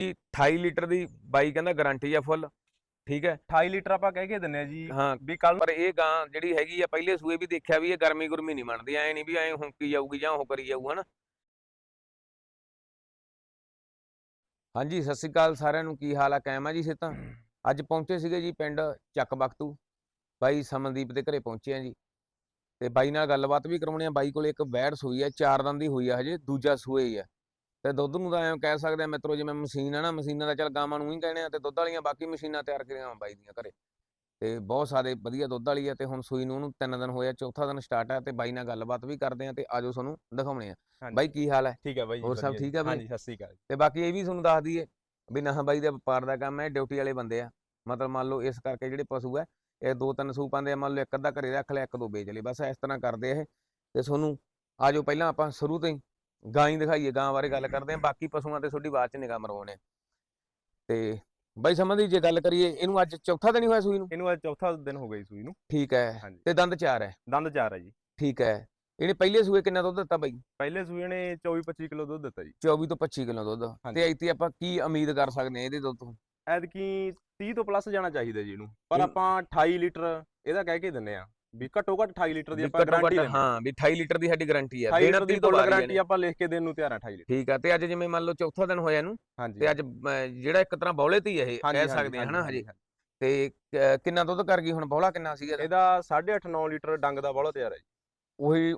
ਜੀ 28 ਲੀਟਰ ਦੀ ਬਾਈ ਕਹਿੰਦਾ ਗਾਰੰਟੀ ਆ ਫੁੱਲ ਠੀਕ ਹੈ? 28 ਲੀਟਰ ਆਪਾਂ ਕਹਿ ਕੇ ਦਿੰਨੇ ਆ ਜੀ ਹਾਂ। ਵੀ ਕੱਲ ਪਰ ਇਹ ਗਾਂ ਜਿਹੜੀ ਹੈਗੀ ਆ ਪਹਿਲੇ ਸੂਏ ਵੀ ਦੇਖਿਆ ਵੀ ਇਹ ਗਰਮੀ ਗੁਰਮੀ ਨਹੀਂ ਮੰਨਦੀ ਐ ਨਹੀਂ ਵੀ ਐ ਹੁੰਕੀ ਜਾਊਗੀ ਜਾਂ ਉਹ ਕਰੀ ਜਾਊ ਹਨਾ? ਹਾਂਜੀ ਸਤਿ ਸ੍ਰੀ ਅਕਾਲ ਸਾਰਿਆਂ ਨੂੰ ਕੀ ਹਾਲ ਆ? ਕਾਇਮ ਆ ਜੀ ਸਿੱਤਾਂ ਅੱਜ ਪਹੁੰਚੇ ਸੀਗੇ ਜੀ ਪਿੰਡ ਚੱਕ ਬਖਤੂ ਬਾਈ ਸਮਨਦੀਪ ਦੇ ਘਰੇ ਪਹੁੰਚੇ ਆ ਜੀ। ਤੇ ਬਾਈ ਨਾਲ ਗੱਲਬਾਤ ਵੀ ਕਰਾਉਣੀ ਆ। ਬਾਈ ਕੋਲ ਇੱਕ ਬੈੜ ਸੂਈ ਆ ਚਾਰ ਦੰਦ ਦੀ ਹੋਈ ਆ ਹਜੇ ਦੂਜਾ ਸੂਏ ਹੀ ਆ। ਤੇ ਦੁੱਧ ਨੂੰ ਤਾਂ ਐਂ ਕਹਿ ਸਕਦੇ ਆ ਮਿੱਤਰੋ ਜਿਵੇਂ ਮਸ਼ੀਨ ਆ ਨਾ ਮਸ਼ੀਨਾਂ ਦਾ ਚੱਲ ਗਾਵਾਂ ਨੂੰ ਹੀ ਕਹਿੰਦੇ ਆ ਤੇ ਦੁੱਧ ਵਾਲੀਆਂ ਬਾਕੀ ਮਸ਼ੀਨਾਂ ਤਿਆਰ ਕਰੀਆਂ ਬਾਈ ਦੀਆਂ ਘਰੇ ਤੇ ਬਹੁਤ ਸਾਰੇ ਵਧੀਆ ਦੁੱਧ ਵਾਲੀ ਆ ਤੇ ਹੁਣ ਸੂਈ ਨੂੰ ਉਹਨੂੰ ਤਿੰਨ ਦਿਨ ਹੋਏ ਆ ਚੌਥਾ ਦਿਨ ਸਟਾਰਟ ਆ ਤੇ ਬਾਈ ਨਾਲ ਗੱਲਬਾਤ ਵੀ ਕਰਦੇ ਆ ਤੇ ਆਜੋ ਤੁਹਾਨੂੰ ਦਿਖਾਉਣੇ ਆ। ਬਾਈ ਕੀ ਹਾਲ ਹੈ ਠੀਕ ਹੈ ਬਾਈ ਹੋਰ ਸਭ। ਠੀਕ ਆ ਬਾਈ? ਹਾਂਜੀ ਸਤਿ ਸ੍ਰੀ ਅਕਾਲ ਤੇ ਬਾਕੀ ਇਹ ਵੀ ਤੁਹਾਨੂੰ ਦੱਸ ਦਈਏ ਵੀ ਨਾ ਬਾਈ ਦਾ ਵਪਾਰ ਦਾ ਕੰਮ ਹੈ ਡਿਊਟੀ ਵਾਲੇ ਬੰਦੇ ਆ ਮਤਲਬ ਮੰਨ ਲਓ ਇਸ ਕਰਕੇ ਜਿਹੜੇ ਪਸ਼ੂ ਆ ਇਹ ਦੋ ਤਿੰਨ ਸੂ ਪਾਉਂਦੇ ਆ ਮੰਨ ਲਓ ਇੱਕ ਅੱਧਾ ਘਰੇ ਰੱਖ ਲਿਆ ਇੱਕ ਦੋ ਵੇਚ ਲਏ ਬਸ ਇਸ ਤਰ੍ਹਾਂ ਕਰਦੇ ਆ ਇਹ ਤੇ ਤੁਹਾਨੂੰ ਆਜੋ ਪਹਿਲਾਂ ਆਪਾਂ ਸ਼ੁਰੂ ਤੋਂ ਹੀ ਗਾਂ ਹੀ ਦਿਖਾਈਏ ਗਾਂ ਬਾਰੇ ਗੱਲ ਕਰਦੇ ਆ ਬਾਕੀ ਪਸ਼ੂਆਂ ਤੇ ਤੁਹਾਡੀ ਬਾਅਦ ਚ ਨਿਗਾਹ ਮਰਵਾਉਣੇ। ਤੇ ਬਾਈ ਸਮਝਦੀ ਜੇ ਗੱਲ ਕਰੀਏ ਇਹਨੂੰ ਅੱਜ ਚੌਥਾ ਦਿਨ ਹੀ ਹੋਇਆ ਸੂਈ ਨੂੰ? ਇਹਨੂੰ ਅੱਜ ਚੌਥਾ ਦਿਨ ਹੋ ਗਈ ਸੂਈ ਨੂੰ। ਠੀਕ ਹੈ ਹਾਂਜੀ। ਤੇ ਦੰਦ ਚਾਰ ਹੈ? ਦੰਦ ਚਾਰ ਹੈ ਜੀ। ਠੀਕ ਹੈ ਇਹਨੇ ਪਹਿਲੇ ਸੂਏ ਕਿੰਨਾ ਦੁੱਧ ਦਿੱਤਾ ਬਾਈ? ਪਹਿਲੇ ਸੂਏ ਨੇ 24 25 ਕਿਲੋ ਦੁੱਧ ਦਿੱਤਾ ਜੀ। 24 ਤੋਂ 25 ਕਿਲੋ ਦੁੱਧ। ਹਾਂਜੀ। ਤੇ ਇੱਥੇ ਆਪਾਂ ਕੀ ਉਮੀਦ ਕਰ ਸਕਦੇ ਆ ਇਹਦੇ ਦੁੱਧ ਤੋਂ? ਐਤਕੀ 30 ਤੋਂ ਪਲੱਸ ਜਾਣਾ ਚਾਹੀਦਾ ਜੀ ਇਹਨੂੰ। ਪਰ ਆਪਾਂ 28 ਲੀਟਰ ਇਹਦਾ ਕਹਿ ਕੇ ਦਿੰਨੇ ਆ ਵੀ ਘੱਟੋ ਘੱਟ 28 ਲੀਟਰ ਦੀ ਆਪਾਂ ਗਾਰੰਟੀ ਹਾਂ। ਵੀ 28 ਲੀਟਰ ਦੀ ਸਾਡੀ ਗਾਰੰਟੀ ਹੈ। 28 ਲੀਟਰ ਦੀ ਤੋਂ ਗਾਰੰਟੀ। ਆਪਾਂ ਲਿਖ ਕੇ ਦੇਣ ਨੂੰ ਤਿਆਰ ਆ 28 ਲੀਟਰ। ਠੀਕ ਆ ਤੇ ਅੱਜ ਜਿਵੇਂ ਮੰਨ ਲਓ ਚੌਥਾ ਦਿਨ ਹੋਇਆ ਇਹਨੂੰ ਤੇ ਅੱਜ ਜਿਹੜਾ ਇੱਕ ਤਰ੍ਹਾਂ ਬੌਲੇ ਤੇ ਹੀ ਇਹ ਕਹਿ ਸਕਦੇ ਹਨਾ ਹਾਂਜੀ। ਤੇ ਕਿੰਨਾ ਦੁੱਧ ਕਰ ਗਈ ਹੁਣ? ਬੌਲਾ ਕਿੰਨਾ ਸੀਗਾ ਇਹਦਾ? ਇਹਦਾ 8.5 9 ਲੀਟਰ ਡੰਗ ਦਾ ਬੋਲਾ ਤਿਆਰ ਹੈ ਜੀ। ਉਹੀ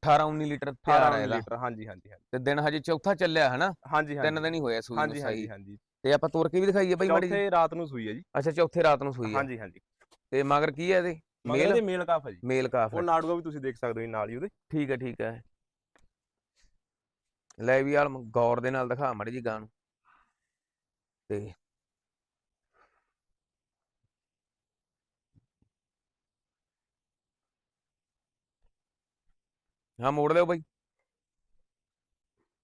18 19 ਲੀਟਰ ਤਿਆਰ 18 ਹੈ ਇਹਦਾ। ਲੀਟਰ ਹਾਂਜੀ ਹਾਂਜੀ ਹਾਂਜੀ। ਤੇ ਦਿਨ ਹਜੇ ਚੌਥਾ ਚੱਲਿਆ ਹਨਾ? ਹਾਂਜੀ ਤਿੰਨ ਦਿਨ ਹੀ ਹੋਇਆ ਸੂਈ ਹਾਂਜੀ ਹਾਂਜੀ ਤੇ ਆਪਾਂ ਤੋਰ ਕੇ ਵੀ ਦਿਖਾਈਏ ਬਾਈ ਮਾੜੀ? ਚੌਥੇ ਰਾਤ ਨੂੰ ਸੂਈ ਹੈ ਜੀ। ਅੱਛਾ ਚੌਥੇ ਰਾਤ ਨੂੰ ਸੂਈ ਹੈ। ਹਾਂਜੀ ਹਾਂਜੀ। ਤੇ ਮਗਰ ਕੀ ਹੈ ਇਹਦੇ? ਮਗਰ ਇਹਦੇ ਮੇਲ ਕਾਫ ਹੈ ਜੀ। ਮੇਲ ਕਾਫ ਉਹ ਨਾੜੂਆ ਵੀ ਤੁਸੀਂ ਦੇਖ ਸਕਦੇ ਹੋ ਜੀ ਨਾਲ ਹੀ ਉਹਦੇ। ਠੀਕ ਹੈ ਠੀਕ ਹੈ। ਲੈ ਵੀ ਆਲ ਗੌਰ ਦੇ ਨਾਲ ਦਿਖਾ ਮੜੀ ਜੀ ਗਾਂ ਨੂੰ। ਤੇ ਹਾਂ ਮੋੜ ਲਿਓ ਬਾਈ।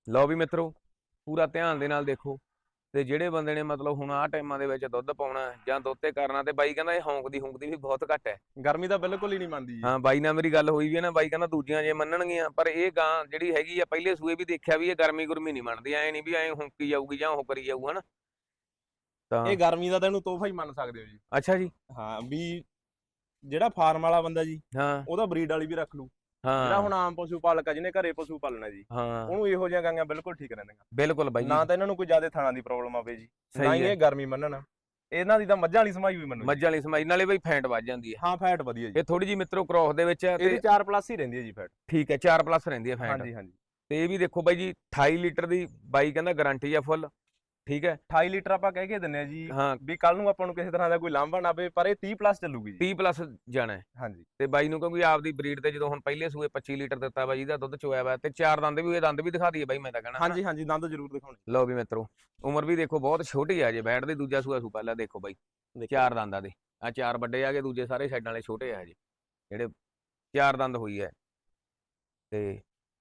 ਲਓ ਵੀ ਮਿੱਤਰੋ ਪੂਰਾ ਧਿਆਨ ਦੇ ਨਾਲ ਦੇਖੋ। ਤੇ ਜਿਹੜੇ ਬੰਦੇ ਨੇ ਮਤਲਬ ਹੁਣ ਆਹ ਟਾਈਮਾਂ ਦੇ ਵਿੱਚ ਦੁੱਧ ਪਾਉਣਾ ਜਾਂ ਦੁੱਧ ਤੇ ਕਰਨਾ ਤੇ ਬਾਈ ਕਹਿੰਦਾ ਇਹ ਹੌਂਕਦੀ ਹੌਂਕਦੀ ਵੀ ਬਹੁਤ ਘੱਟ ਹੈ। ਗਰਮੀ ਤਾਂ ਬਿਲਕੁਲ ਹੀ ਨਹੀਂ ਮੰਨਦੀ ਜੀ। ਹਾਂ ਬਾਈ ਨਾਲ ਮੇਰੀ ਗੱਲ ਹੋਈ ਵੀ ਹੈ ਨਾ ਬਾਈ ਕਹਿੰਦਾ ਦੂਜੀਆਂ ਜੇ ਮੰਨਣਗੀਆਂ ਪਰ ਇਹ ਗਾਂ ਜਿਹੜੀ ਹੈਗੀ ਆ ਪਹਿਲੇ ਸੂਏ ਵੀ ਦੇਖਿਆ ਵੀ ਇਹ ਗਰਮੀ ਗੁਰਮੀ ਨਹੀਂ ਮੰਨਦੀ ਐ ਨਹੀਂ ਵੀ ਐ ਹੁੰਕੀ ਜਾਊਗੀ ਜਾਂ ਉਹ ਕਰੀ ਜਾਊ ਹਨਾ? ਤਾਂ ਇਹ ਗਰਮੀ ਦਾ ਤਾਂ ਇਹਨੂੰ ਤੋਹਫਾ ਹੀ ਮੰਨ ਸਕਦੇ ਹੋ ਜੀ। ਅੱਛਾ ਜੀ। ਹਾਂ ਵੀ ਜਿਹੜਾ ਫਾਰਮ ਵਾਲਾ ਬੰਦਾ ਜੀ ਹਾਂ। ਉਹਦਾ ਬਰੀਡ ਵਾਲੀ ਵੀ ਰੱਖ ਲੂ ਜਿਹੜਾ ਹਾਂ। ਹੁਣ ਆਮ ਪਸ਼ੂ ਪਾਲਕ ਆ ਜਿਹਨੇ ਘਰੇ ਪਸ਼ੂ ਪਾਲਣਾ ਜੀ ਹਾਂ। ਉਹਨੂੰ ਇਹੋ ਜਿਹੀਆਂ ਗਾਂਆਂ ਬਿਲਕੁਲ ਠੀਕ ਰਹਿੰਦੀਆਂ। ਬਿਲਕੁਲ ਬਾਈ ਨਾ ਜੀ ਤਾਂ ਇਹਨਾਂ ਨੂੰ ਕੋਈ ਜ਼ਿਆਦਾ ਥਾਣਾ ਦੀ ਪ੍ਰੋਬਲਮ ਆਵੇ ਜੀ ਨਾ ਹੀ ਹੈ। ਇਹ ਗਰਮੀ ਮੰਨਣ। ਇਹਨਾਂ ਦੀ ਤਾਂ ਮੱਝਾਂ ਵਾਲੀ ਸਮਾਈ ਵੀ ਮੰਨੂ ਜੀ। ਮੱਝਾਂ ਵਾਲੀ ਸਮਾਈ ਨਾਲੇ ਬਾਈ ਫੈਂਟ ਵੱਜ ਜਾਂਦੀ ਹੈ। ਹਾਂ ਫੈਟ ਵਧੀਆ ਜੀ। ਇਹ ਥੋੜੀ ਜੀ ਮਿੱਤਰੋ ਕ੍ਰੋਸ ਦੇ ਵਿੱਚ ਹੈ ਇਹਦੀ ਤੇ 4 ਪਲੱਸ ਹੀ ਰਹਿੰਦੀ ਹੈ ਜੀ ਫੈਟ। ਠੀਕ ਹੈ 4 ਪਲੱਸ ਰਹਿੰਦੀ ਹੈ ਫੈਂਟ। ਹਾਂਜੀ ਹਾਂਜੀ। ਤੇ ਇਹ ਵੀ ਦੇਖੋ ਬਾਈ ਜੀ 28 ਲੀਟਰ ਦੀ ਬਾਈ ਕਹਿੰਦਾ ਗਾਰੰਟੀ ਆ ਫੁੱਲ ਠੀਕ ਹੈ 28 ਲੀਟਰ ਆਪਾਂ ਕਹਿ ਕੇ ਦਿੰਨੇ ਆ ਜੀ ਹਾਂ। ਵੀ ਕੱਲ ਨੂੰ ਆਪਾਂ ਨੂੰ ਕਿਸੇ ਤਰ੍ਹਾਂ ਦਾ ਕੋਈ ਲਾਂਭਾ ਨਾ ਪਵੇ ਪਰ ਇਹ 30 ਪਲੱਸ ਚੱਲੂਗੀ ਜੀ। 30 ਪਲੱਸ ਜਾਣਾ ਹੈ। ਹਾਂਜੀ। ਤੇ ਬਾਈ ਨੂੰ ਕਿਉਂਕਿ ਆਪਦੀ ਬਰੀਡ ਤੇ ਜਦੋਂ ਹੁਣ ਪਹਿਲੇ ਸੂਏ 25 ਲੀਟਰ ਦਿੱਤਾ ਬਾਈ ਦਾ ਦੁੱਧ ਚੋਇਆ ਵਾ ਤੇ ਚਾਰ ਦੰਦ ਵੀ ਇਹ ਦੰਦ ਵੀ ਦਿਖਾ ਦਈਏ ਬਾਈ ਮੈਂ ਤਾਂ ਕਹਿਣਾ। ਹਾਂਜੀ ਹਾਂਜੀ ਦੰਦ ਜ਼ਰੂਰ ਦਿਖਾਉਣੇ। ਲਓ ਵੀ ਮਿੱਤਰੋ ਉਮਰ ਵੀ ਦੇਖੋ ਬਹੁਤ ਛੋਟੀ ਆ ਜੇ ਬੈਠ ਦੇ ਦੂਜਾ ਸੂਆ ਸੂ ਪਹਿਲਾਂ ਦੇਖੋ ਬਾਈ ਚਾਰ ਦੰਦਾਂ ਦੇ ਆ ਚਾਰ ਵੱਡੇ ਆ ਗਏ ਦੂਜੇ ਸਾਰੇ ਸਾਈਡਾਂ ਵਾਲੇ ਛੋਟੇ ਆ ਹਜੇ ਜਿਹੜੇ ਚਾਰ ਦੰਦ ਹੋਈ ਐ ਤੇ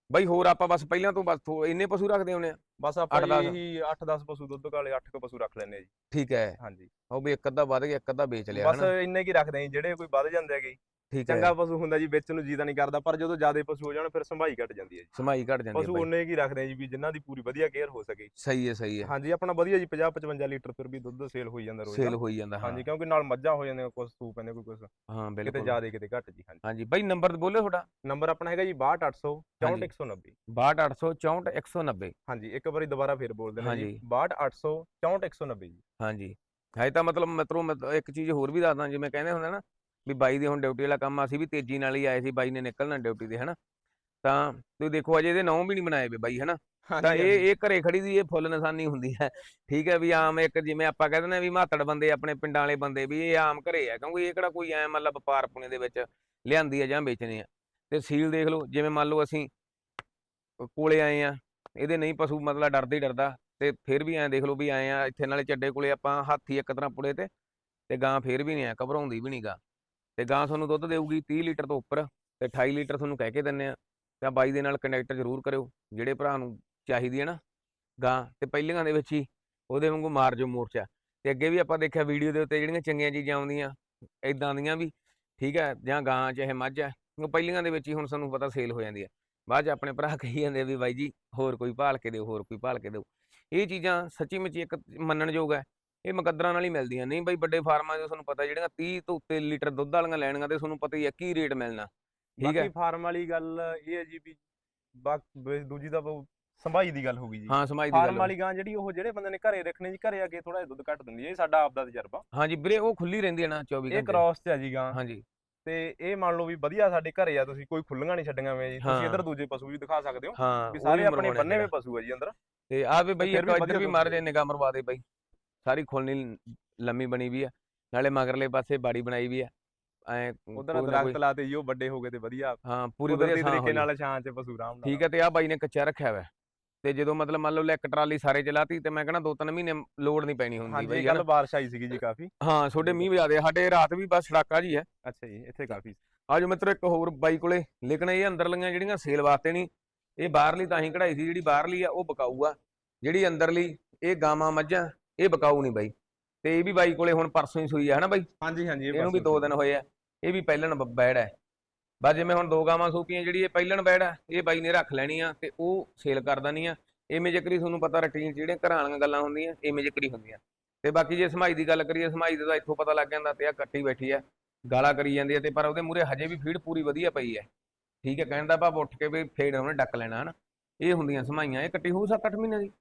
ਬਾਈ ਹੋਰ ਆਪਾਂ ਬਸ ਪਹਿਲਾਂ ਤੋਂ ਬਸ ਇੰਨੇ ਪਸ਼ੂ ਰੱਖਦੇ ਹੁੰਨੇ ਆ। ਬਸ ਆਪਾਂ ਅੱਠ ਦਸ। ਇਹੀ 8-10 ਪਸ਼ੂ ਦੁੱਧ ਵਾਲੇ 8 ਕੁ ਪਸ਼ੂ ਰੱਖ ਲੈਨੇ ਜੀ। ਠੀਕ ਹੈ। ਹਾਂਜੀ। ਉਹ ਵੀ ਇੱਕ ਅੱਧਾ ਵੱਧ ਗਿਆ ਇੱਕ ਅੱਧਾ ਵੇਚ ਲਿਆ ਬਸ ਹਨਾ? ਇੰਨੇ ਕੀ ਰੱਖਦੇ ਆ ਜੀ, ਜਿਹੜੇ ਕੋਈ ਵੱਧ ਜਾਂਦੇ ਹੈਗੇ ਠੀਕ ਹੈ। ਚੰਗਾ ਪਸ਼ੂ ਹੁੰਦਾ ਜੀ ਵਿੱਚ ਨੂੰ ਜੀਦਾ ਨਹੀਂ ਕਰਦਾ ਪਰ ਜਦੋਂ ਜ਼ਿਆਦਾ ਪਸ਼ੂ ਹੋ ਜਾਣ ਫਿਰ ਸੰਭਾਈ ਘਟ ਜਾਂਦੀ ਹੈ ਜੀ। ਸਮਾਈ ਘਟ ਜਾਂਦੀ ਹੈ ਪਸ਼ੂ ਬਾਈ ਉਹਨੇ ਕੀ ਰੱਖਦੇ ਆ ਜੀ ਵੀ ਜਿਨ੍ਹਾਂ ਦੀ ਪੂਰੀ ਵਧੀਆ ਕੇਅਰ ਹੋ ਸਕੇ। ਸਹੀ ਹੈ ਸਹੀ ਹੈ। ਹਾਂਜੀ ਆਪਣਾ ਵਧੀਆ ਜੀ 50-55 ਲੀਟਰ ਫਿਰ ਵੀ ਦੁੱਧ ਸੇਲ ਹੋਈ ਜਾਂਦਾ ਰੋਜ਼ ਸੇਲ ਦਾ। ਹੋਈ ਜਾਂਦਾ ਹਾਂ। ਹਾਂਜੀ ਕਿਉਂਕਿ ਨਾਲ ਮੱਝਾਂ ਹੋ ਜਾਂਦੀਆਂ ਕੁਝ ਸੂਪ ਪੈਂਦੇ ਕੋਈ ਕੁਝ ਹਾਂ ਕਿਤੇ ਬਿਲਕੁਲ। ਜ਼ਿਆਦਾ ਕਿਤੇ ਘੱਟ ਜੀ ਹਾਂਜੀ। ਹਾਂਜੀ ਬਾਈ ਨੰਬਰ ਬੋਲਿਓ ਤੁਹਾਡਾ। ਨੰਬਰ ਆਪਣਾ ਹੈਗਾ ਜੀ 62800 ਹਾਂਜੀ। 64190 62864 190 ਹਾਂਜੀ ਇੱਕ ਵਾਰੀ ਦੁਬਾਰਾ ਫੇਰ ਬੋਲ ਦੇਣਾ ਜੀ। ਹਾਂਜੀ। 62800 64190 ਜੀ। ਹਾਂਜੀ। ਹੈ ਤਾਂ ਮਤਲਬ ਮਿੱਤਰੋ ਮਤ- ਇੱਕ ਚੀਜ਼ ਹੋਰ ਵੀ ਦੱਸਦਾ ਜਿਵੇਂ ਕਹਿੰਦੇ ਹੁੰਦੇ ਨਾ ਵੀ ਬਾਈ ਦੇ ਹੁਣ ਡਿਊਟੀ ਵਾਲਾ ਕੰਮ ਅਸੀਂ ਵੀ ਤੇਜ਼ੀ ਨਾਲ ਹੀ ਆਏ ਸੀ ਬਾਈ ਨੇ ਨਿਕਲਣਾ ਡਿਊਟੀ ਦੇ ਹਨਾ। ਤਾਂ ਤੁਸੀਂ ਦੇਖੋ ਅਜੇ ਇਹਦੇ ਨਾਂ ਵੀ ਨਹੀਂ ਬਣਾਏ ਵੇ ਬਾਈ ਹਨਾ। ਤਾਂ ਇਹ ਇਹ ਘਰੇ ਖੜੀ ਦੀ ਇਹ ਫੁੱਲ ਨਿਸ਼ਾਨੀ ਹੁੰਦੀ ਹੈ। ਠੀਕ ਹੈ ਵੀ ਆਮ ਇੱਕ ਜਿਵੇਂ ਆਪਾਂ ਕਹਿੰਦੇ ਨੇ ਵੀ ਮਾਤੜ ਬੰਦੇ ਆਪਣੇ ਪਿੰਡਾਂ ਵਾਲੇ ਬੰਦੇ ਵੀ ਇਹ ਆਮ ਘਰੇ ਆ ਕਿਉਂਕਿ ਇਹ ਕਿਹੜਾ ਕੋਈ ਐ ਮਤਲਬ ਵਪਾਰ ਪੁਣੇ ਦੇ ਵਿੱਚ ਲਿਆਂਦੀ ਆ ਜਾਂ ਵੇਚਣੀ ਆ ਤੇ ਸੀਲ ਦੇਖ ਲਓ ਜਿਵੇਂ ਮੰਨ ਲਓ ਅਸੀਂ ਕੋਲੇ ਆਏ ਆ ਇਹਦੇ ਨਹੀਂ ਪਸ਼ੂ ਮਤਲਬ ਡਰਦੇ ਹੀ ਡਰਦਾ ਤੇ ਫਿਰ ਵੀ ਐਂ ਦੇਖ ਲਓ ਵੀ ਆਏ ਆ, ਇੱਥੇ ਨਾਲੇ ਚੱਡੇ ਕੋਲੇ ਆਪਾਂ ਹਾਥੀ ਇੱਕ ਤਰ੍ਹਾਂ ਪੁੜੇ ਤੇ ਤੇ ਗਾਂ ਫਿਰ ਵੀ ਨਹੀਂ ਆ ਘਬਰਾਉਂਦੀ ਵੀ ਨਹੀਂ ਗਾਂ। ਤੇ ਗਾਂ ਤੁਹਾਨੂੰ ਦੁੱਧ ਦੇਊਗੀ 30 ਲੀਟਰ ਤੋਂ ਉੱਪਰ ਤੇ 28 ਲੀਟਰ ਤੁਹਾਨੂੰ ਕਹਿ ਕੇ ਦਿੰਨੇ ਆ, ਤਾਂ ਬਾਈ ਦੇ ਨਾਲ ਕਨੈਕਟ ਜ਼ਰੂਰ ਕਰਿਓ, ਜਿਹੜੇ ਭਰਾ ਨੂੰ ਚਾਹੀਦੀ ਹੈ ਨਾ ਗਾਂ, ਤੇ ਪਹਿਲੀਆਂ ਦੇ ਵਿੱਚ ਹੀ ਉਹਦੇ ਵਾਂਗੂ ਮਾਰ ਜੋ ਮੋਰਚਾ। ਤੇ ਅੱਗੇ ਵੀ ਆਪਾਂ ਦੇਖਿਆ ਵੀਡੀਓ ਦੇ ਉੱਤੇ ਜਿਹੜੀਆਂ ਚੰਗੀਆਂ ਚੀਜ਼ਾਂ ਆਉਂਦੀਆਂ ਇਦਾਂ ਦੀਆਂ ਵੀ, ਠੀਕ ਹੈ, ਜਾਂ ਗਾਂ ਚਾਹੇ ਮੱਝ ਹੈ, ਉਹ ਪਹਿਲੀਆਂ ਦੇ ਵਿੱਚ ਹੀ ਹੁਣ ਸਾਨੂੰ ਪਤਾ ਸੇਲ ਹੋ ਜਾਂਦੀ ਹੈ। ਬਾਅਦ ਚ ਆਪਣੇ ਭਰਾ ਕਹੀ ਜਾਂਦੇ ਆ ਵੀ ਬਾਈ ਜੀ ਹੋਰ ਕੋਈ ਭਾਲ ਕੇ ਦਿਓ ਹੋਰ ਕੋਈ ਭਾਲ ਕੇ ਦਿਓ। ਇਹ ਚੀਜ਼ਾਂ ਸੱਚੀ ਮੁੱਚੀ ਇੱਕ ਮੰਨਣਯੋਗ ਹੈ। ਇਹ ਮੁਕੱਦਰਾਂ ਨਾਲ ਹੀ ਮਿਲਦੀਆਂ। ਨਹੀਂ ਬਈ ਵੱਡੇ ਫਾਰਮਾਂ 'ਚ ਤੁਹਾਨੂੰ ਪਤਾ ਜਿਹੜੀਆਂ 30 ਤੋਂ ਉੱਤੇ ਲੀਟਰ ਦੁੱਧ ਵਾਲੀਆਂ ਲੈਣੀਆਂ ਤੇ ਤੁਹਾਨੂੰ ਪਤਾ ਹੀ ਹੈ ਕੀ ਰੇਟ ਮਿਲਣਾ। ਠੀਕ ਹੈ। ਬਾਕੀ ਫਾਰਮ ਵਾਲੀ ਗੱਲ ਇਹ ਹੈ ਜੀ ਵੀ ਬਾਕ ਦੂਜੀ ਤਾਂ ਉਹ ਸੰਭਾਈ ਦੀ ਗੱਲ ਹੋ ਗਈ ਜੀ। ਹਾਂ ਸਮਾਈ ਦੀ ਗੱਲ ਫਾਰਮ। ਵਾਲੀ ਗਾਂ ਜਿਹੜੀ ਉਹ ਜਿਹੜੇ ਬੰਦੇ ਨੇ ਘਰੇ ਰੱਖਣੀ ਜੀ ਘਰੇ ਆ ਕੇ ਥੋੜਾ ਦੁੱਧ ਘੱਟ ਦਿੰਦੀ ਹੈ। ਇਹ ਸਾਡਾ ਆਪਦਾ ਤਜਰਬਾ। ਹਾਂਜੀ ਵੀਰੇ ਉਹ ਖੁੱਲੀ ਰਹਿੰਦੀ ਹੈ ਨਾ 24 ਇਹ ਘੰਟੇ। ਕ੍ਰਾਸ ਚ ਹੈ ਜੀ ਗਾਂ। ਹਾਂਜੀ। ਤੇ ਇਹ ਮੰਨ ਲਓ ਵੀ ਵਧੀਆ ਸਾਡੇ ਘਰੇ ਆ ਤੁਸੀਂ ਕੋਈ ਖੁੱਲੀਆਂ ਨਹੀਂ ਛੱਡੀਆਂ ਵੇ ਜੀ ਤੁਸੀਂ। ਇੱਧਰ ਦੂਜੇ ਪਸ਼ੂ ਵੀ ਦਿਖਾ ਸਕਦੇ ਹੋ ਵੀ ਸਾਰੇ ਵੀ ਆਪਣੇ ਬੰਨੇ ਵੇ ਪਸ਼ੂ ਆ ਜੀ ਅੰਦਰ ਤੇ ਆ ਵੀ ਬਈ ਇੱਕ ਵੀ ਇੱਧਰ ਵੀ ਮਾਰ ਦੇ। ਜੇ ਨਿਗਾਹ ਮਰਵਾ ਦੇ ਬਈ ਸਾਰੀ ਖੋਲਣੀ ਲੰਮੀ ਬਣੀ ਵੀ ਆ ਨਾਲੇ ਮਗਰਲੇ ਪਾਸੇ ਬਾੜੀ ਬਣਾਈ ਵੀ ਆ ਐ ਉਧਰ ਦਰਖਤ ਲਾਤੇ ਜੀ ਉਹ ਵੱਡੇ ਹੋ ਗਏ ਤੇ ਵਧੀਆ ਹਾਂ ਪੂਰੀ ਵਧੀਆ ਤਰੀਕੇ ਨਾਲ ਛਾਂ 'ਚ ਪਸ਼ੂ ਆਰਾਮ ਨਾਲ ਠੀਕ ਹੈ ਤੇ ਆ ਬਾਈ ਨੇ ਕੱਚਾ ਰੱਖਿਆ ਹੋਇਆ ਤੇ ਜਦੋਂ ਮਤਲਬ ਮੰਨ ਲਓ ਲੈ ਇੱਕ ਟਰਾਲੀ ਸਾਰੇ ਚਲਾਤੀ ਤੇ ਮੈਂ ਕਹਿੰਦਾ ਦੋ ਤਿੰਨ ਮਹੀਨੇ ਲੋਡ ਨਹੀਂ ਪੈਣੀ ਹੁੰਦੀ ਹਾਂਜੀ ਬਈ ਕੱਲ। ਬਾਰਿਸ਼ ਆਈ ਸੀਗੀ ਜੀ ਕਾਫੀ। ਹਾਂ ਛੋਟੇ ਮੀਂਹ ਵਜਾ ਦੇ ਸਾਡੇ ਰਾਤ ਵੀ ਬਸ ਸੜਾਕਾ ਜੀ ਹੈ। ਅੱਛਾ ਜੀ ਇੱਥੇ ਕਾਫੀ ਆਜੋ ਮਿੱਤਰੋ ਇੱਕ ਹੋਰ ਬਾਈ ਕੋਲੇ ਲੇਕਿਨ ਇਹ ਅੰਦਰਲੀਆਂ ਜਿਹੜੀਆਂ ਸੇਲ ਵਾਸਤੇ ਨਹੀਂ ਇਹ ਬਾਹਰਲੀ ਤਾਂ ਹੀ ਕਢਾਈ ਸੀ ਜਿਹੜੀ ਬਾਹਰਲੀ ਆ ਉਹ ਬਕਾਊ ਆ। ਜਿਹੜੀ ਅੰਦਰਲੀ ਇਹ ਗਾਵਾਂ ਮੱਝਾਂ ਇਹ ਬਕਾਊ ਨਹੀਂ ਬਾਈ। ਤੇ ਇਹ ਵੀ ਬਾਈ ਕੋਲੇ ਹੁਣ ਪਰਸੋਂ ਹੀ ਸੂਈ ਆ ਹਨਾ ਬਾਈ? ਹਾਂਜੀ ਹਾਂਜੀ ਇਹ ਇਹਨੂੰ ਵੀ 2 ਦਿਨ ਹੋਏ ਆ। ਇਹ ਵੀ ਪਹਿਲਣ ਬ- ਬੈੜ ਹੈ। ਬਸ ਜਿਵੇਂ ਹੁਣ ਦੋ ਗਾਵਾਂ ਸੂਪੀਆਂ ਜਿਹੜੀ ਇਹ ਪਹਿਲਣ ਬੈੜ ਆ ਇਹ ਬਾਈ ਨੇ ਰੱਖ ਲੈਣੀ ਆ ਤੇ ਉਹ ਸੇਲ ਕਰ ਦੇਣੀ ਆ। ਇਵੇਂ ਜਿਕਰੀ ਤੁਹਾਨੂੰ ਪਤਾ ਰੁਟੀਨ ਜਿਹੜੀਆਂ ਘਰਾਂ ਵਾਲੀਆਂ ਗੱਲਾਂ ਹੁੰਦੀਆਂ ਇਵੇਂ ਜਿਕਰੀ ਹੁੰਦੀਆਂ। ਤੇ ਬਾਕੀ ਜੇ ਸਮਾਈ ਦੀ ਗੱਲ ਕਰੀਏ ਸਮਾਈ ਦਾ ਇੱਥੋਂ ਪਤਾ ਲੱਗ ਜਾਂਦਾ ਤੇ ਆ ਕੱਟੀ ਬੈਠੀ ਆ ਗਾਲਾਂ ਕਰੀ ਜਾਂਦੀ ਆ ਤੇ ਪਰ ਉਹਦੇ ਮੂਰੇ ਹਜੇ ਵੀ ਫੀਡ ਪੂਰੀ ਵਧੀਆ ਪਈ ਹੈ ਠੀਕ ਹੈ ਕਹਿਣ ਦਾ ਭਾਵ ਉੱਠ ਕੇ ਵੀ ਫੇੜ ਉਹਨੇ ਡੱਕ ਲੈਣਾ ਹਨਾ। ਇਹ ਹੁੰਦੀਆਂ ਸਮਾਈਆਂ ਇਹ ਕੱਟੀ ਹੋਊ 7-8 ਮਹੀਨਿਆਂ ਦੀ?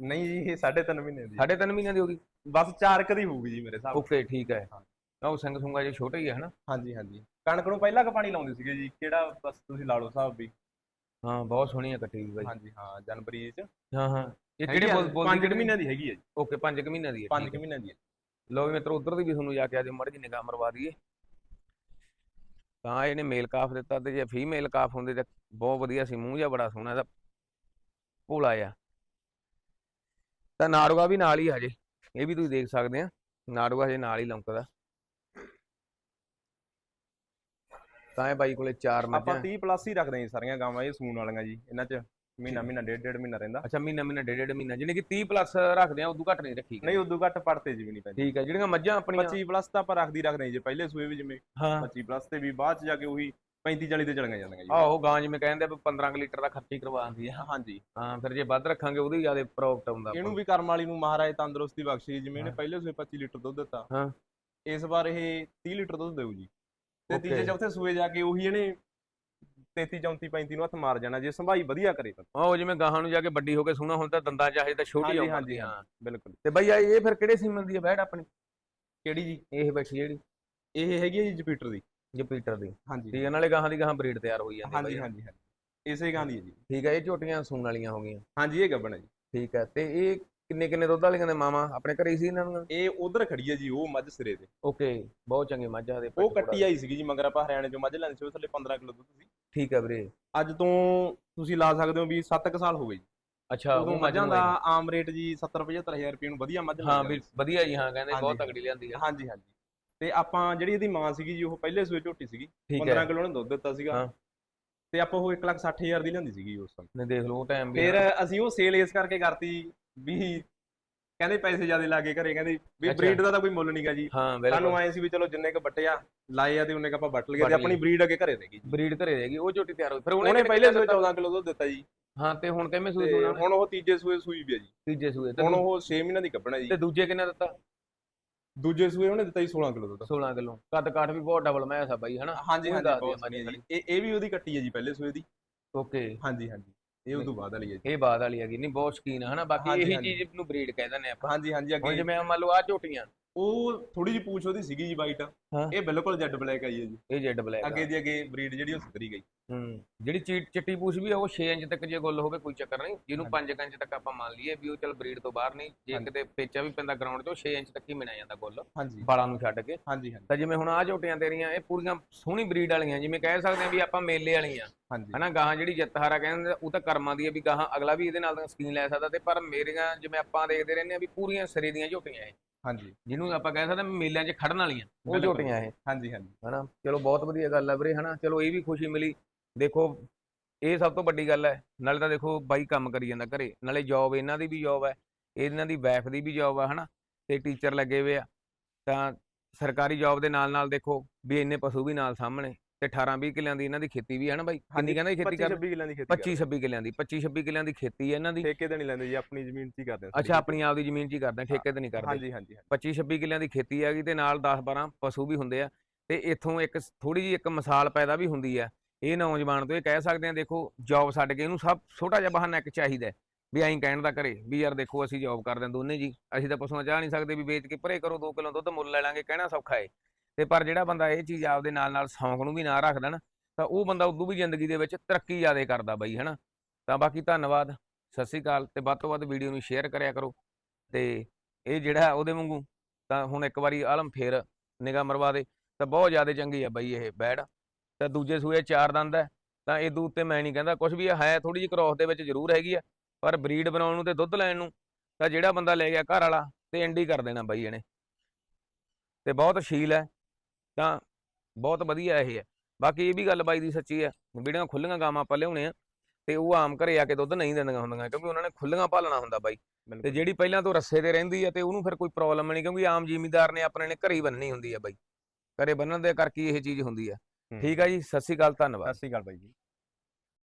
ਨਹੀਂ ਜੀ ਇਹ 3.5 ਮਹੀਨੇ ਦੀ। ਸਾਢੇ ਤਿੰਨ ਮਹੀਨਿਆਂ ਦੀ ਹੋਗੀ ਬਸ ਚਾਰ ਕਦੀ ਹੋਊਗੀ ਜੀ ਮੇਰੇ ਹਿਸਾਬ। ਓਕੇ ਠੀਕ ਹਾਂ। ਤਾਂ ਉਹ ਸਿੰਘ ਸੁੰਗਾ ਜੇ ਛੋਟਾ ਹੀ ਹੈ ਹਨਾ? ਹਾਂਜੀ ਹਾਂਜੀ। ਕਣਕ ਨੂੰ ਪਹਿਲਾਂ ਕ ਪਾਣੀ ਲਾਉਂਦੇ ਸੀਗੇ ਜੀ ਕਿਹੜਾ ਬਸ ਤੁਸੀਂ ਲਾ ਲਓ ਹਿਸਾਬ ਵੀ। ਹਾਂ ਬਹੁਤ ਸੋਹਣੀ ਕੱਟੀ ਵੀ ਬਾਈ। ਹਾਂਜੀ ਹਾਂ ਜਨਵਰੀ ਚ ਹਾਂ ਹਾਂ। ਇਹ ਕਿਹੜੇ ਬੋਲ ਬੋਲ ਪੰਜ ਕੁ ਮਹੀਨਿਆਂ ਦੀ ਹੈਗੀ ਹੈ ਜੀ। ਓਕੇ 5 ਕੁ ਮਹੀਨਿਆਂ ਦੀ ਹੈ ਪੰਜ ਕੁ। ਮਹੀਨਿਆਂ ਦੀ ਹੈ ਲਓ ਵੀ ਮਿੱਤਰੋ ਉਧਰ ਦੀ ਵੀ ਤੁਹਾਨੂੰ ਜਾ ਕੇ ਆਜੇ ਮੜ ਜੀ ਨਿਗਾਹ ਮਰਵਾ ਦਈਏ। ਤਾਂ ਇਹਨੇ ਮੇਲ ਕਾਫ ਦਿੱਤਾ ਤੇ ਜੇ ਫੀਮੇਲ ਕਾਫ ਹੁੰਦੇ ਤਾਂ ਬਹੁਤ ਵਧੀਆ ਸੀ ਮੂੰਹ ਜਿਹਾ ਬੜਾ ਸੋਹਣਾ ਇਹਦਾ। ਭੋਲਾ ਆ ਤਾਂ ਨਾੜੂਆ ਵੀ ਨਾਲ ਹੀ ਆ ਹਜੇ ਇਹ ਵੀ ਤੁਸੀਂ ਦੇਖ ਸਕਦੇ ਆ। ਨਾੜੂਆ ਹਜੇ ਨਾਲ ਹੀ ਲੰਕਦਾ। ਤਾਂ ਇਹ ਬਾਈ ਕੋਲੇ ਚਾਰ ਆਪਾਂ ਮੱਝਾਂ। 30 ਪਲੱਸ ਹੀ ਰੱਖਦੇ ਹਾਂ ਜੀ ਸਾਰੀਆਂ ਗਾਵਾਂ ਇਹ ਸੂਣ ਵਾਲੀਆਂ ਜੀ ਇਹਨਾਂ ਚ ਮਹੀਨਾ ਮਹੀਨਾ ਡੇਢ ਡੇਢ ਮਹੀਨਾ ਰਹਿੰਦਾ। ਅੱਛਾ ਮਹੀਨਾ ਮਹੀਨਾ ਡੇਢ ਡੇਢ ਮਹੀਨਾ ਜਿਹਨੇ ਕਿ 30 ਪਲੱਸ ਰੱਖਦੇ ਆ ਉਦੋਂ ਘੱਟ ਨਹੀਂ ਰੱਖੀ ਨਹੀਂ ਉਦੋਂ ਘੱਟ ਪੜਤੇ ਜੀ ਵੀ ਨਹੀਂ ਪੈਂਦੀ। ਠੀਕ ਹੈ ਜਿਹੜੀਆਂ ਮੱਝਾਂ ਆਪਣੀਆਂ 25 ਪਲੱਸ ਤਾਂ ਆਪਾਂ ਰੱਖਦੀ ਰੱਖਦੇ ਜੀ ਪਹਿਲੇ ਸੂਏ ਵੀ ਜਿਵੇਂ ਹਾਂ। 25 ਪਲੱਸ ਤੇ ਵੀ ਬਾਅਦ ਚ ਜਾ ਕੇ ਉਹੀ 35 40 ਤੇ ਚਲੀਆਂ ਜਾਂਦੀਆਂ ਜੀ। ਆਹੋ ਗਾਂ ਜਿਵੇਂ ਕਹਿੰਦੇ ਆ ਵੀ 15 ਕੁ ਲੀਟਰ ਦਾ ਖਰਚੀ ਕਰਵਾ ਦਿੰਦੀ ਆ। ਹਾਂਜੀ ਹਾਂ ਫਿਰ ਜੇ ਵੱਧ ਰੱਖਾਂਗੇ ਉਹਦੀ ਜ਼ਿਆਦਾ ਪ੍ਰੋਫਿਟ ਆਉਂਦਾ ਆਪਾਂ ਇਹਨੂੰ। ਵੀ ਕਰਮ ਵਾਲੀ ਨੂੰ ਮਹਾਰਾਜ ਤੰਦਰੁਸਤੀ ਬਖਸ਼ੀ ਜਿਵੇਂ ਇਹਨੇ। ਪਹਿਲੇ ਸੂਏ 25 ਲੀਟਰ ਦੁੱਧ ਦਿੱਤਾ। ਹਾਂ। ਇਸ ਵਾਰ ਇਹ 30 ਲੀਟਰ ਦੁੱਧ ਦੇਊ ਜੀ। ਤੇ ਤੀਜੇ. ਚੌਥੇ ਸੂਏ ਜਾ ਕੇ ਉਹੀ ਇਹਨੇ 33 34 35 ਨੂੰ ਹੱਥ ਮਾਰ ਜਾਣਾ ਜੇ ਸੰਭਾਈ ਵਧੀਆ ਕਰੇ ਤਾਂ। ਆਹੋ ਜਿਵੇਂ ਗਾਹਾਂ ਨੂੰ ਜਾ ਕੇ ਵੱਡੀ ਹੋ ਕੇ ਸੋਹਣਾ ਹੁਣ ਤਾਂ ਦੰਦਾਂ ਚਾਹੇ ਤਾਂ ਛੋਟੀ ਆਉਂਦੀ ਹਾਂਜੀ, ਹਾਂ ਬਿਲਕੁਲ। ਤੇ ਬਈ ਆ ਇਹ ਫਿਰ ਕਿਹੜੇ ਸੀਮਨ ਦੀ ਹੈ ਬੈੜ ਆਪਣੀ। ਕਿਹੜੀ ਜੀ? ਇਹ ਬੈਠੀ ਜਿਹੜੀ। ਇਹ ਹੈਗੀ ਹੈ ਜੀ ਜੁਪੀਟਰ ਦੀ। ਜੁਪੀਟਰ ਦੀ। ਹਾਂਜੀ। ਠੀਕ ਹੈ ਨਾਲੇ ਗਾਹਾਂ ਦੀ ਗਾਹਾਂ ਬਰੀਡ ਤਿਆਰ ਹੋਈ ਜਾਂਦੀ ਹੈ ਹਾਂਜੀ। ਹਾਂਜੀ ਹਾਂਜੀ। ਇਸੇ ਗਾਂ ਦੀ ਹੈ ਜੀ। ਠੀਕ ਹੈ ਇਹ ਝੋਟੀਆਂ ਸੂਣ ਵਾਲੀਆਂ ਹੋ ਗਈਆਂ। ਹਾਂਜੀ ਇਹ ਗੱਬਣ ਹੈ ਜੀ। ਠੀਕ ਹੈ ਤੇ ਇਹ ਕਿੰਨੇ ਕਿੰਨੇ ਦੁੱਧ ਵਾਲੀਆਂ ਦੇ ਮਾਮਾ ਆਪਣੇ ਘਰੇ ਹੀ ਸੀ ਇਹਨਾਂ ਨੂੰ ਇਹ ਉਧਰ ਖੜੀ ਹੈ ਜੀ ਉਹ ਮੱਝ ਸਿਰੇ ਤੇ। ਓਕੇ ਬਹੁਤ ਚੰਗੇ ਮੱਝਾਂ ਦੇ ਉਹ ਕੱਟੀ ਆਈ ਸੀਗੀ ਜੀ ਮਗਰ ਆਪਾਂ ਹਰਿਆਣੇ ਚੋਂ ਮੱਝ ਲੈਂਦੇ ਸੀ ਉਹ ਥੱਲੇ 15 ਕਿਲੋ ਦੁੱਧ ਸੀ। ਠੀਕ ਹੈ ਵੀਰੇ। ਅੱਜ ਤੋਂ ਤੁਸੀਂ ਲਾ ਸਕਦੇ ਹੋ ਵੀ 7 ਕੁ ਸਾਲ ਹੋ ਗਏ ਜੀ। ਅੱਛਾ ਉਹ ਮੱਝ ਦਾ। ਆਮ ਰੇਟ ਜੀ 70 75000 ਰੁਪਏ ਨੂੰ ਵਧੀਆ ਮੱਝ ਹਾਂ ਵੀ। ਵਧੀਆ ਜੀ ਹਾਂ ਕਹਿੰਦੇ ਬਹੁਤ ਤਗੜੀ ਲਿਆਂਦੀ ਆ। ਹਾਂਜੀ ਹਾਂਜੀ। ਤੇ ਆਪਾਂ ਜਿਹੜੀ ਇਹਦੀ ਮਾਂ ਸੀਗੀ ਜੀ ਉਹ ਪਹਿਲੇ ਸੂਏ ਝੋਟੀ ਸੀਗੀ। ਠੀਕ 15 ਹੈ ਕਿਲੋ ਨੇ ਦੁੱਧ ਦਿੱਤਾ ਸੀਗਾ। ਹਾਂ। ਤੇ ਆਪਾਂ ਉਹ 160000 ਦੀ ਲਿਆਂਦੀ ਸੀਗੀ ਉਸ ਸਮੇਂ। ਨੇ ਦੇਖ ਲਓ ਉਹ ਟਾਈਮ ਵੀ ਫਿਰ ਹਾਂ। ਅਸੀਂ ਉਹ ਸੇਲ ਇਸ ਕਰਕੇ ਕਰਤੀ ਵੀ ਕਹਿੰਦੇ ਪੈਸੇ ਜ਼ਿਆਦਾ ਲਾ ਕੇ ਘਰੇ ਕਹਿੰਦੇ ਵੀ। ਬਰੀਡ ਦਾ ਤਾਂ ਕੋਈ ਮੁੱਲ ਨਹੀਂਗਾ ਜੀ। ਹਾਂ ਸਾਨੂੰ ਆਏ ਸੀ ਵੀ ਚਲੋ ਜਿੰਨੇ ਕ ਬੱਟੇ ਆ ਲਾਏ ਆ ਤੇ ਉਹਨੇ ਕ ਆਪਾਂ ਲਈਏ ਵੱਟ ਤੇ ਆਪਣੀ। ਬਰੀਡ ਅੱਗੇ ਘਰੇ ਰਹਿ ਗਈ ਜੀ। ਬਰੀਡ ਘਰੇ ਰਹੇਗੀ ਉਹ ਝੋਟੀ ਤਿਆਰ ਹੋਈ। ਫਿਰ ਉਹਨੇ ਪਹਿਲੇ ਸੂਏ ਦਿੱਤਾ? 14 ਕਿਲੋ ਦੁੱਧ ਦਿੱਤਾ ਜੀ। ਹਾਂ ਤੇ ਹੁਣ ਕਿਵੇਂ ਸੂਈ ਸੂਣਾ ਹੁਣ? ਉਹ ਤੀਜੇ ਸੂਏ ਸੂਈ ਵੀ ਆ ਜੀ। ਤੀਜੇ ਸੂਏ। ਹੁਣ ਉਹ 6 ਮਹੀਨਿਆਂ ਦੀ ਕੱਢਣਾ ਜੀ। ਤੇ ਦੂਜੇ ਕਿੰਨਾ ਦਿੱਤਾ? ਦੂਜੇ ਸੂਏ ਉਹਨੇ ਦਿੱਤਾ ਜੀ 16 ਕਿਲੋ ਦੁੱਧ। 16 ਕਿਲੋ। ਕੱਦ ਕਾਠ ਵੀ ਬਹੁਤ ਡਬਲ ਮੈਸ ਆ ਬਾਈ ਹਨਾ? ਹਾਂਜੀ ਹਾਂਜੀ ਇਹ ਇਹ ਵੀ ਉਹਦੀ ਕੱਟੀ ਹੈ ਜੀ ਪਹਿਲੇ ਸੂਏ ਦੀ। ਓਕੇ। ਹਾਂਜੀ ਹਾਂਜੀ। ਇਹ ਉਦੋਂ ਬਾਅਦ ਵਾਲੀ ਹੈ ਜੀ। ਇਹ ਬਾਦ ਵਾਲੀ ਹੈਗੀ। ਨਹੀਂ ਬਹੁਤ ਸ਼ਕੀਨ ਹਨਾ? ਬਾਕੀ ਇਹੀ। ਚੀਜ਼ ਨੂੰ ਬਰੀਡ ਕਹਿ ਦਿੰਦੇ ਆਪਾਂ। ਹਾਂਜੀ ਹਾਂਜੀ ਹੁਣ ਅੱਗੇ ਜਿਵੇਂ ਮੰਨ ਲਓ ਆ ਝੋਟੀਆਂ। ਉਹ ਥੋੜੀ ਜਿਹੀ ਪੂਛ ਉਹਦੀ ਸੀਗੀ ਜੀ ਵਾਈਟ ਹਾਂ। ਇਹ ਬਿਲਕੁਲ ਜੈਡ ਬਲੈਕ ਆਈ ਹੈ ਜੀ। ਇਹ ਜੈਡ ਬਲੈਕ ਅੱਗੇ ਦੀ ਅੱਗੇ ਬਰੀਡ ਜਿਹੜੀ ਉਹ ਸੁਧਰੀ ਗਈ। ਹੂੰ ਜਿਹੜੀ ਚੀ- ਚਿੱਟੀ ਪੂਛ ਵੀ ਆ ਉਹ 6 ਇੰਚ ਤੱਕ ਜੇ ਗੁੱਲ ਹੋਵੇ ਕੋਈ ਚੱਕਰ ਨਹੀਂ। ਜਿਹਨੂੰ ਹਾਂਜੀ। 5 ਇੰਚ ਤੱਕ ਆਪਾਂ ਮੰਨ ਲਈਏ ਵੀ ਉਹ ਚਲ ਬਰੀਡ ਤੋਂ ਬਾਹਰ ਨਹੀਂ। ਜੇ ਹਾਂਜੀ। ਕਿਤੇ ਪੇਚਾ ਵੀ ਪੈਂਦਾ ਗਰਾਊਂਡ 'ਚ 6 ਇੰਚ ਤੱਕ ਹੀ ਮਿਲਿਆ ਜਾਂਦਾ ਗੁੱਲ। ਹਾਂਜੀ। ਬਾਲਾਂ ਨੂੰ ਛੱਡ ਕੇ। ਹਾਂਜੀ ਹਾਂਜੀ। ਤਾਂ ਜਿਵੇਂ ਹੁਣ ਆ ਝੋਟੀਆਂ ਤੇਰੀਆਂ ਇਹ ਪੂਰੀਆਂ ਸੋਹਣੀ ਬਰੀਡ ਵਾਲੀਆਂ ਜਿਵੇਂ ਕਹਿ ਸਕਦੇ ਆ ਵੀ ਆਪਾਂ ਮੇਲੇ ਵਾਲੀਆਂ। ਹਾਂਜੀ। ਹਨਾ ਗਾਹਾਂ ਜਿਹੜੀ ਜਿੱਤਹਾਰਾ ਕਹਿੰਦੇ ਉਹ ਤਾਂ ਕਰਮਾਂ ਦੀ ਹੈ ਵੀ ਗਾਹਾਂ ਅਗਲਾ ਵੀ ਇਹਦੇ ਨਾਲ ਤਾਂ ਸਕੀਨ ਲੈ ਸਕਦਾ ਤੇ ਪਰ ਮੇਰੀਆਂ ਜਿਵੇਂ ਆਪਾਂ ਦੇਖਦੇ ਰਹਿੰਦੇ ਆ ਵੀ ਪੂਰੀਆਂ ਸਿਰੇ ਦੀਆਂ ਝੋਟੀਆਂ ਇਹ। ਹਾਂਜੀ। ਜਿਹਨੂੰ ਆਪਾਂ ਕਹਿ ਸਕਦੇ ਵੀ ਮੇਲਿਆਂ 'ਚ ਖੜਨ ਵਾਲੀਆਂ। ਉਹ ਬਿਲਕੁਲ। ਝੋਟੀਆਂ ਇਹ। ਹਾਂਜੀ ਹਾਂਜੀ। ਹਨਾ? ਚਲੋ ਬਹੁਤ ਵਧੀਆ ਗੱਲ ਆ ਵੀਰੇ ਹਨਾ? ਚਲੋ ਇਹ ਵੀ ਖੁਸ਼ੀ ਮਿਲੀ। ਦੇਖੋ ਇਹ ਸਭ ਤੋਂ ਵੱਡੀ ਗੱਲ ਹੈ। ਨਾਲੇ ਤਾਂ ਦੇਖੋ ਬਾਈ ਕੰਮ ਕਰੀ ਜਾਂਦਾ ਘਰੇ। ਨਾਲੇ ਜੌਬ ਇਹਨਾਂ ਦੀ ਵੀ ਜੌਬ ਹੈ। ਇਹਨਾਂ ਦੀ ਵਾਈਫ ਦੀ ਵੀ ਜੌਬ ਆ ਹਨਾ? ਤੇ ਟੀਚਰ ਲੱਗੇ ਹੋਏ ਆ। ਤਾਂ ਸਰਕਾਰੀ ਜੌਬ ਦੇ ਨਾਲ ਨਾਲ ਦੇਖੋ ਵੀ ਇੰਨੇ ਪਸ਼ੂ ਵੀ ਨਾਲ ਸਾਹਮਣੇ। ਤੇ 18 20 ਕਿੱਲਿਆਂ ਦੀ ਇਹਨਾਂ ਦੀ ਖੇਤੀ ਵੀ ਹੈ ਨਾ ਬਾਈ ਕਿੰਨੀ ਕਹਿੰਦਾ ਜੀ ਖੇਤੀ 25 ਕਰ 26 ਕਿੱਲਿਆਂ ਦੀ ਖੇਤੀ 25 26 ਕਿੱਲਿਆਂ ਦੀ 25 26 ਕਿੱਲਿਆਂ ਦੀ ਖੇਤੀ ਹੈ ਇਹਨਾਂ ਦੀ। ਠੇਕੇ ਤੇ ਨਹੀਂ ਲੈਂਦੇ ਜੀ ਆਪਣੀ ਜ਼ਮੀਨ 'ਚ ਹੀ ਕਰਦੇ ਆ ਅੱਛਾ ਆਪਣੀ ਆਪ ਦੀ ਜ਼ਮੀਨ 'ਚ ਹੀ ਕਰਦੇ ਆ, ਠੇਕੇ ਤੇ ਨਹੀਂ ਕਰਦੇ। ਹਾਂਜੀ ਹਾਂਜੀ 25 26 ਕਿੱਲਿਆਂ ਦੀ ਖੇਤੀ ਹੈਗੀ ਤੇ ਨਾਲ 10 12 ਪਸ਼ੂ ਵੀ ਹੁੰਦੇ ਆ ਤੇ ਇੱਥੋਂ ਇੱਕ ਥੋੜੀ ਜਿਹੀ ਇੱਕ ਮਿਸਾਲ ਪੈਦਾ ਵੀ ਹੁੰਦੀ ਆ। ਇਹ ਨੌਜਵਾਨ ਤੋਂ ਇਹ ਕਹਿ ਸਕਦੇ ਆ ਦੇਖੋ ਜੌਬ ਛੱਡ ਕੇ ਇਹਨੂੰ ਸਭ ਛੋਟਾ ਜਿਹਾ ਬਹਾਨਾ ਇੱਕ ਚਾਹੀਦਾ ਵੀ ਐਂ ਕਹਿਣ ਦਾ ਕਰੇ ਵੀ ਯਾਰ ਦੇਖੋ ਅਸੀਂ ਜੌਬ ਕਰਦੇ ਹਾਂ ਦੋਨੇ ਜੀ ਅਸੀਂ ਤਾਂ ਪਸ਼ੂਆਂ ਚਾਹ ਨਹੀਂ ਸਕਦੇ ਵੀ ਵੇਚ ਕੇ ਭਰੇ ਕਰੋ 2 ਕਿਲੋ ਦੁੱਧ ਮੁੱਲ ਲੈ ਲਾਂਗੇ ਕਹਿਣਾ ਸੌਖਾ ਏ। ਤੇ ਪਰ ਜਿਹੜਾ ਬੰਦਾ ਇਹ ਚੀਜ਼ ਆਪਦੇ ਨਾਲ ਨਾਲ ਸ਼ੌਂਕ ਨੂੰ ਵੀ ਨਾ ਰੱਖਦਾ ਨਾ ਤਾਂ ਉਹ ਬੰਦਾ ਉਦੋਂ ਵੀ ਜ਼ਿੰਦਗੀ ਦੇ ਵਿੱਚ ਤਰੱਕੀ ਜ਼ਿਆਦਾ ਕਰਦਾ ਬਈ, ਹਨਾ? ਤਾਂ ਬਾਕੀ ਧੰਨਵਾਦ, ਸਤਿ ਸ੍ਰੀ ਅਕਾਲ ਤੇ ਵੱਧ ਤੋਂ ਵੱਧ ਵੀਡੀਓ ਨੂੰ ਸ਼ੇਅਰ ਕਰਿਆ ਕਰੋ ਤੇ ਇਹ ਜਿਹੜਾ ਉਹਦੇ ਵਾਂਗੂ, ਤਾਂ ਹੁਣ ਇੱਕ ਵਾਰੀ ਆਲਮ ਫੇਰ ਨਿਗਾਹ ਮਰਵਾ ਦੇ, ਤਾਂ ਬਹੁਤ ਜ਼ਿਆਦਾ ਚੰਗੀ ਆ ਬਈ ਇਹ ਬੈੜ ਤਾਂ ਦੂਜੇ ਸੂਏ ਚਾਰ ਦੰਦ ਹੈ, ਤਾਂ ਇਹ ਇਹਦੂ 'ਤੇ ਮੈਂ ਨਹੀਂ ਕਹਿੰਦਾ ਕੁਝ ਵੀ ਹੈ ਥੋੜੀ ਜਿਹੀ ਕ੍ਰੋਸ ਦੇ ਵਿੱਚ ਜ਼ਰੂਰ ਹੈਗੀ ਆ, ਪਰ ਬਰੀਡ ਬਣਾਉਣ ਨੂੰ ਤੇ ਦੁੱਧ ਲੈਣ ਨੂੰ, ਤਾਂ ਜਿਹੜਾ ਬੰਦਾ ਲੈ ਗਿਆ ਘਰ ਵਾਲਾ ਤੇ ਐਂਡੀ ਕਰ ਦੇਣਾ ਬਾਈ ਇਹਨੇ। ਤੇ ਬਹੁਤ ਸ਼ੀਲ ਹੈ ਤਾਂ ਬਹੁਤ ਵਧੀਆ ਇਹ ਹੈ। ਬਾਕੀ ਇਹ ਵੀ ਗੱਲ ਬਾਈ ਦੀ ਸੱਚੀ ਹੈ ਜਿਹੜੀਆਂ ਖੁੱਲੀਆਂ ਗਾਵਾਂ ਆਪਾਂ ਲਿਆਉਣੇ ਆ ਤੇ ਉਹ ਆਮ ਘਰੇ ਆ ਕੇ ਦੁੱਧ ਨਹੀਂ ਦਿੰਦੀਆਂ ਹੁੰਦੀਆਂ ਕਿਉਂਕਿ ਉਹਨਾਂ ਨੇ ਖੁੱਲੀਆਂ ਪਾਲਣਾ ਹੁੰਦਾ ਬਾਈ। ਤੇ ਜਿਹੜੀ ਪਹਿਲਾਂ ਤੋਂ ਰੱਸੇ ਤੇ ਰਹਿੰਦੀ ਆ ਤੇ ਉਹਨੂੰ ਫਿਰ ਕੋਈ ਪ੍ਰੋਬਲਮ ਨਹੀਂ ਕਿਉਂਕਿ ਆਮ ਜ਼ਿਮੀਂਦਾਰ ਨੇ ਆਪਣੇ ਨੇ ਘਰੇ ਹੀ ਬੰਨਣੀ ਹੁੰਦੀ ਆ ਬਾਈ। ਘਰੇ ਬੰਨਣ ਦੇ ਕਰਕੇ ਇਹ ਚੀਜ਼ ਹੁੰਦੀ ਆ। ਹੂੰ। ਠੀਕ ਆ ਜੀ ਸਤਿ ਸ੍ਰੀ ਅਕਾਲ ਧੰਨਵਾਦ। ਸਤਿ ਸ਼੍ਰੀ ਅਕਾਲ ਬਾਈ ਜੀ।